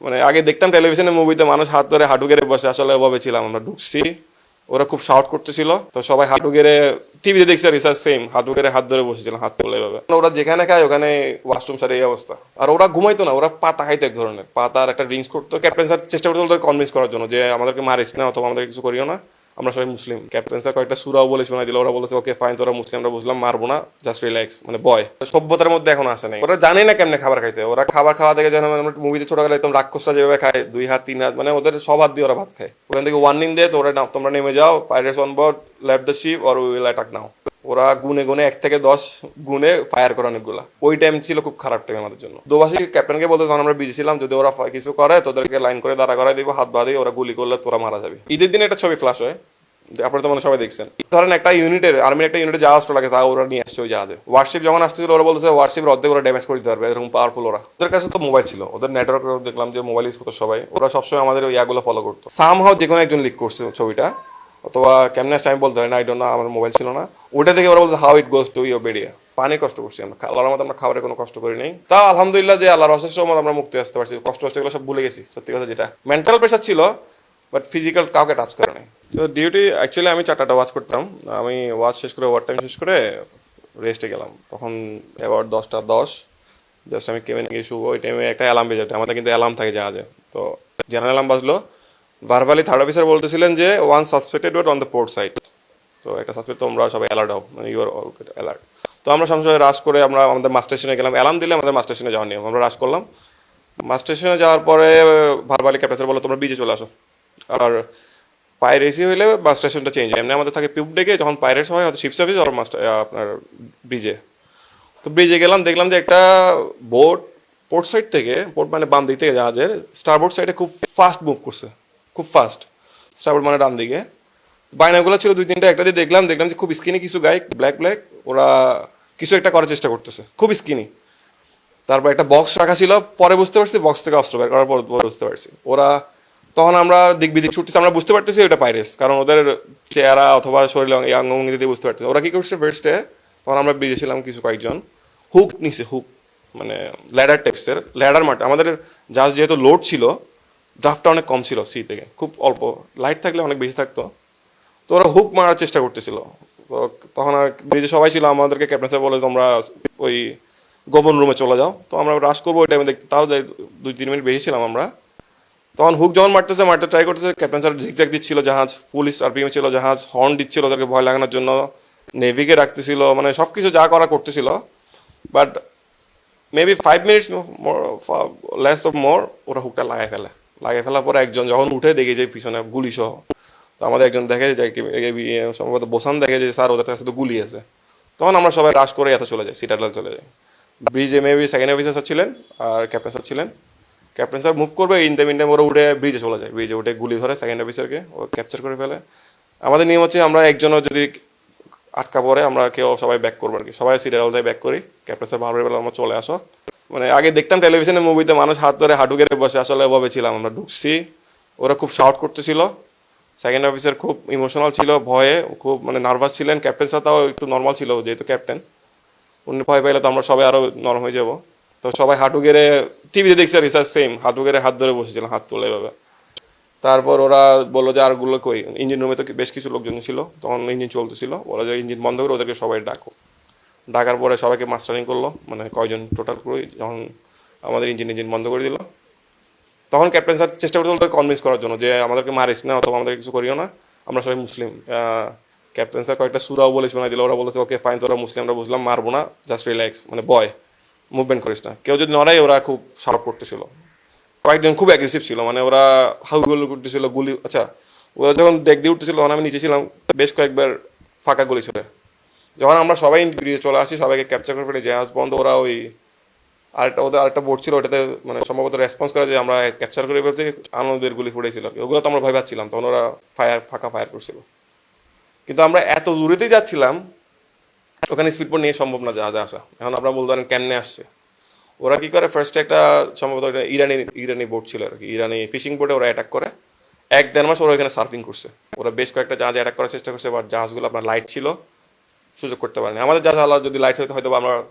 মানে আগে দেখতাম টেলিভিশনে মুভিতে মানুষ হাত ধরে হাঁটু গেড়ে বসে, আসলে ওভাবে ছিলাম আমরা, ঢুকছি। ওরা খুব শাউট করতেছিল, তো সবাই হাঁটু গেড়ে টিভিতে দেখছে রিসার্চ সেম হাঁটু গেড়ে হাত ধরে বসেছিলাম, হাত তোলে এভাবে। ওরা যেখানে খায়, ওখানে ওয়াশরুম সারে এই অবস্থা। আর ওরা ঘুমাইতো না, ওরা পাতা খাইতো এক ধরনের, পাতা আর একটা ড্রিঙ্কস করতো। ক্যাপ্টেন স্যার চেষ্টা করতো ওদের কনভিন্স করার জন্য যে, আমাদেরকে মারিস না অথবা আমাদের কিছু করিও না। আমরা সবাই মুসলিম। ক্যাপ্টেন স্যার কয়েকটা সুরাও বলে শোনাই দিল ওরা বলেছে, ওকে ফাইন তোরা মুসলিম, আমরা বুঝলাম, মারবো না জাস্ট রিল্যাক্স মানে বয় সভ্যতার মধ্যে এখন আসে নাই। ওরা জানে না কেমনে খাবার খাইতে ওরা খাবার খাওয়া থেকে যেন আমরা মুভিতে ছোটবেলায় একদম রাক্ষসরা যেভাবে খায়, দুই হাত, তিন হাত মানে ওদের সব হাত দিয়ে ওরা ভাত খায়। ওখান থেকে ওয়ার্নিং দেয় তো ওরা না তোমরা নেমে যাও pirates on board left the ship or will attack now ওরা গুনে গুনে এক থেকে দশ গুনে ফায়ার করে অনেকগুলা। ওই টাইম ছিল খুব খারাপ টাইম আমাদের জন্য। দুবাসী ক্যাপ্টেনকে বলতে তখন আমরা বিজি ছিলাম, যদি ওরা কিছু করে, তোদেরকে লাইন করে দাঁড়া করাই দিব, হাত বাঁধি ওরা গুলি করলে তোরা মারা যাবে। ঈদের দিনে একটা ছবি ফ্লাশ হয় আপনারা তো মনে সবাই দেখছেন। ধরেন একটা ইউনিটের আর্মির একটা ইউনিটে জাহাজ লাগে তা ওরা নিয়ে আসছে ওই জাহাজে। ওয়ারশিপ যখন আসছিল ওরা বলতেছে ওয়ারশিপ অর্ধেক ওরা ড্যামেজ করে দিতে পারবে। এরকম পাওয়ারফুল ওরা। ওদের কাছে তো মোবাইল ছিল। ওদের নেটওয়ার্ক দেখলাম যে মোবাইল ইউজ করতো সবাই। ওরা সবসময় আমাদের ওই ইয়াগুলো ফলো করতো। সাম হাও যে কোনো একজন লিক করছে ছবিটা। অথবা কেমনে আমি বলতে হয় না আই না আমার মোবাইল ছিল না। ওটা থেকে ওরা বলতে how it goes to your বেরিয়া পানি কষ্ট করছি আমরা। আল্লাহর মতো আমরা খাবারের কোনো কষ্ট করি নাই। তা আলহামদুলিল্লাহ যে আল্লাহর অশেষ রহমত আমরা মুক্তি আসতে পারছি। কষ্ট কষ্ট এগুলো সব ভুলে গেছি, সত্যি কথা যেটা। মেন্টাল প্রেশার ছিল বাট ফিজিক্যাল কাউকে টাচ করে নাই। তো ডিউটি অ্যাকচুয়ালি আমি চারটাটা ওয়াচ করতাম। আমি ওয়াচ শেষ করে ওভার টাইম শেষ করে রেস্টে গেলাম। তখন এবার দশটা দশ জাস্ট আমি কেমন গিয়ে শুভ ওই টাইমে একটা অ্যালার্ম বেজে। আমাদের কিন্তু অ্যালার্ম থাকে জাহাজে তো জেনারেল অ্যালার্ম বাজলো। ভারবালি থার্ড অফিসার বলতেছিলেন যে one suspected wait on the port side তো একটা সাসপেক্ট তোমরা সবাই অ্যালার্ট হও মানে ইউর অ্যালার্ট তো আমরা সঙ্গে রাশ করে আমরা আমাদের মাস স্টেশনে গেলাম। অ্যালার্ম দিলে আমাদের মাস স্টেশনে যাওয়ার নিয়ম, আমরা রাশ করলাম। মাস স্টেশনে যাওয়ার পরে ভারবালি ক্যাপ্টেন বলো তোমরা বিচে চলে আসো। আর পাইরেসি হইলে বাস স্টেশনটা চেঞ্জ হয়। এমনি আমাদের থাকে পিউপ ডেকে যখন পাইরেটস হয়, হয়তো শিপ সার্ভিস মাস্টার আপনার ব্রিজে তো ব্রিজে গেলাম, দেখলাম যে একটা বোট পোর্ট সাইড থেকে পোর্ট মানে বাম দিক থেকে জাহাজের স্টারবোর্ড সাইডে খুব ফাস্ট মুভ করছে। খুব ফাস্ট স্টারবোর্ড মানে ডান দিকে। বাইনাগুলো ছিল দুই তিনটা, একটা দিয়ে দেখলাম দেখলাম যে খুব স্কিনি কিছু গাই ব্ল্যাক ব্ল্যাক ওরা কিছু একটা করার চেষ্টা করতেছে। খুব স্কিনি তারপর একটা বক্স রাখা ছিল, পরে বুঝতে পারছি বক্স থেকে অস্ত্র বের করার পর বুঝতে পারছি। ওরা তখন আমরা দিক বিদিক ছুটতেছি, আমরা বুঝতে পারতেছি ওটা পাইরেস কারণ ওদের চেহারা অথবা শরীরে অঙ্গভঙ্গি দিয়ে বুঝতে পারতেছি। ওরা কি করছে ফার্স্টে তখন আমরা ব্রিজে ছিলাম কিছু কয়েকজন। হুক নিছে হুক মানে ল্যাডার টাইপসের ল্যাডার মাঠ, আমাদের জাহাজ যেহেতু লোড ছিল ড্রাফটটা অনেক কম ছিল সি থেকে। খুব অল্প। লাইট থাকলে অনেক বেশি থাকতো। তো ওরা হুক মারার চেষ্টা করতেছিল। তো তখন আর ব্রিজে সবাই ছিল, আমাদেরকে ক্যাপ্টেন স্যার বলে, তোমরা ওই গোপন রুমে চলে যাও। তো আমরা রাশ করব ওই টাইমে দেখতে। তাও দুই, তিন মিনিট বেশি ছিলাম আমরা। তখন হুক যখন মারতেছে, মারতে ট্রাই করতেছে ক্যাপ্টেন স্যার ঝিকঝাক দিচ্ছিল জাহাজ ফুল আরপিএম ছিল জাহাজ হর্ন দিচ্ছিল ওদেরকে ভয় লাগানোর জন্য। নেভিকে রাখতেছিল মানে সব কিছু যা করা করতেছিল। But maybe five minutes less of more ওরা হুকটা লাগাই ফেলে। লাগাই ফেলার পরে একজন যখন উঠে দেখে যে পিছনে গুলি সহ, তো আমাদের একজন দেখে যে সম্ভবত বোসান দেখে যে স্যার ওদের কাছে তো গুলি আছে। তখন আমরা সবাই রাশ করে এত চলে যাই সিটাডাল চলে যাই। ব্রিজে মেবি সেকেন্ড অফিসার স্যার ছিলেন আর ক্যাপ্টেন স্যার ছিলেন। ক্যাপ্টেন স্যার মুভ করবে ইন দ্য মিনটাইম ওরা উঠে ব্রিজে চলে যায়। ব্রিজে উঠে গুলি ধরে সেকেন্ড অফিসারকে ও ক্যাপচার করে ফেলে। আমাদের নিয়ম হচ্ছে আমরা একজনও যদি আটকা পড়ে, আমরা কেউ সবাই ব্যাক করব আর কি। সবাই সিরিয়াল দিয়ে ব্যাক করি। ক্যাপ্টেন স্যার ভালো বেলা আমরা চলে আসো। মানে আগে দেখতাম টেলিভিশনে মুভিতে মানুষ হাত ধরে হাঁটু গেড়ে বসে, আসলে ওভাবে ছিলাম আমরা, ঢুকছি। ওরা খুব শাউট করতেছিল। সেকেন্ড অফিসার খুব ইমোশনাল ছিল, ভয়ে, খুব মানে নার্ভাস ছিলেন। ক্যাপ্টেন তাও একটু নর্মাল ছিল, যেহেতু ক্যাপ্টেন উনি ভয় পাইলে তো আমরা সবাই আরও নরম হয়ে যাব। তো সবাই হাঁটু গেড়ে টিভিতে দেখছে রিসার্চ সেম হাঁটু গেড়ে হাত ধরে বসেছিলাম, হাত তুলে এভাবে। তারপর ওরা বলল যে আরগুলো কই? ইঞ্জিন রুমে তো বেশ কিছু লোকজন ছিল। তখন ইঞ্জিন চলতেছিল। বলা যে ইঞ্জিন বন্ধ করে ওদেরকে সবাই ডাকো। ডাকার পরে সবাইকে মাস্টারিং করল মানে কয়জন টোটাল করে যখন আমাদের ইঞ্জিন ইঞ্জিন বন্ধ করে দিল। তখন ক্যাপ্টেন স্যার চেষ্টা করতে ওদেরকে কনভিন্স করার জন্য যে, আমাদেরকে মারিস না অথবা আমাদের কিছু করিও না। আমরা সবাই মুসলিম। ক্যাপ্টেন স্যার কয়েকটা সুরাও বলে শোনাই দিল। ওরা বলেছে ওকে ফাইন তোরা মুসলিম, আমরা বুঝলাম, মারবো না জাস্ট রিল্যাক্স মানে বয় মুভমেন্ট করিস না। কেউ যদি নড়াই ওরা খুব সার্ভ করতেছিল। কয়েকজন খুব অ্যাগ্রেসিভ ছিল মানে ওরা হাউগুলো করতেছিল, গুলি আচ্ছা ওরা যখন ডেক দিয়ে উঠতেছিল, তখন আমি নিচে ছিলাম, বেশ কয়েকবার ফাঁকা গুলি ছোড়ে যখন আমরা সবাই বেরিয়ে চলে আসি সবাইকে ক্যাপচার করে ফেলি জাহাজ বন্ধ, ওরা ওই আরেকটা, ওদের আরেকটা বোর্ড ছিল, ওটাতে মানে সম্ভবত রেসপন্স করে যে আমরা ক্যাপচার করে ফেলছি, আনন্দের গুলি ফুটেছিল। ওগুলো তো আমরা ভয় পাচ্ছিলাম, তখন ওরা ফায়ার ফাঁকা ফায়ার করছিল। কিন্তু আমরা এত দূরেতেই যাচ্ছিলাম, ওখানে স্পিড বোট নিয়ে সম্ভব না জাহাজে আসা। এখন আমরা বলতে পারেন কেমনে আসছে। ওরা কি করে ফার্স্টে একটা সম্ভবত ইরানি ইরানি বোট ছিল আর কি। ইরানি ফিশিং বোটে ওরা অ্যাটাক করে। এক দেড় মাস ওরা এখানে সার্ফিং করছে। ওরা বেশ কয়েকটা জাহাজে অ্যাটাক করার চেষ্টা করছে বা জাহাজগুলো আপনার লাইট ছিল। সুযোগ করতে পারেনি। আমাদের জাহাজ আলাদা, যদি লাইট হইতে হয়তো আমরা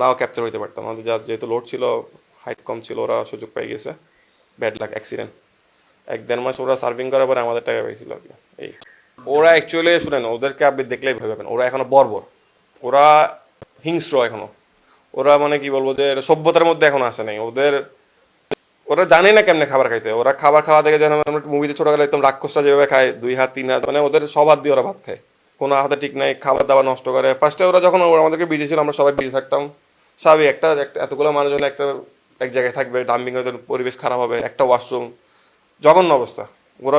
নাও ক্যাপচার হইতে পারতাম। আমাদের জাহাজ যেহেতু লোড ছিল হাইট কম ছিল, ওরা সুযোগ পেয়ে গেছে। ব্যাড লাক অ্যাক্সিডেন্ট এক দেড় মাস ওরা সার্ভিং করার পরে আমাদের টাকা পেয়েছিল আর কি। এই। ওরা অ্যাকচুয়ালি শুনেন, ওদেরকে আপনি দেখলেই ভয় পাবেন। ওরা এখনও বর্বর। ওরা হিংস্র এখনও। ওরা মানে কি বলব যে সভ্যতার মধ্যে এখনও আসে নাই। ওদের, ওরা জানে না কেমনে খাবার খাইতে। ওরা খাবার খাওয়া থেকে যেন মুভিতে ছোটবেলায় একদম রাক্ষসরা যেভাবে খায়, দুই হাত, তিন হাত মানে ওদের সব হাত দিয়ে ওরা ভাত খায়। কোনো হাতে ঠিক নাই, খাবার দাবার নষ্ট করে। ফার্স্টে ওরা যখন ওরা আমাদেরকে বিজি ছিল, আমরা সবাই বিজি থাকতাম। স্বাভাবিক একটা এতগুলো মানুষজন একটা, এক জায়গায় থাকবে ডাম্পিং পরিবেশ খারাপ হবে, একটা ওয়াশরুম জঘন্য অবস্থা। ওরা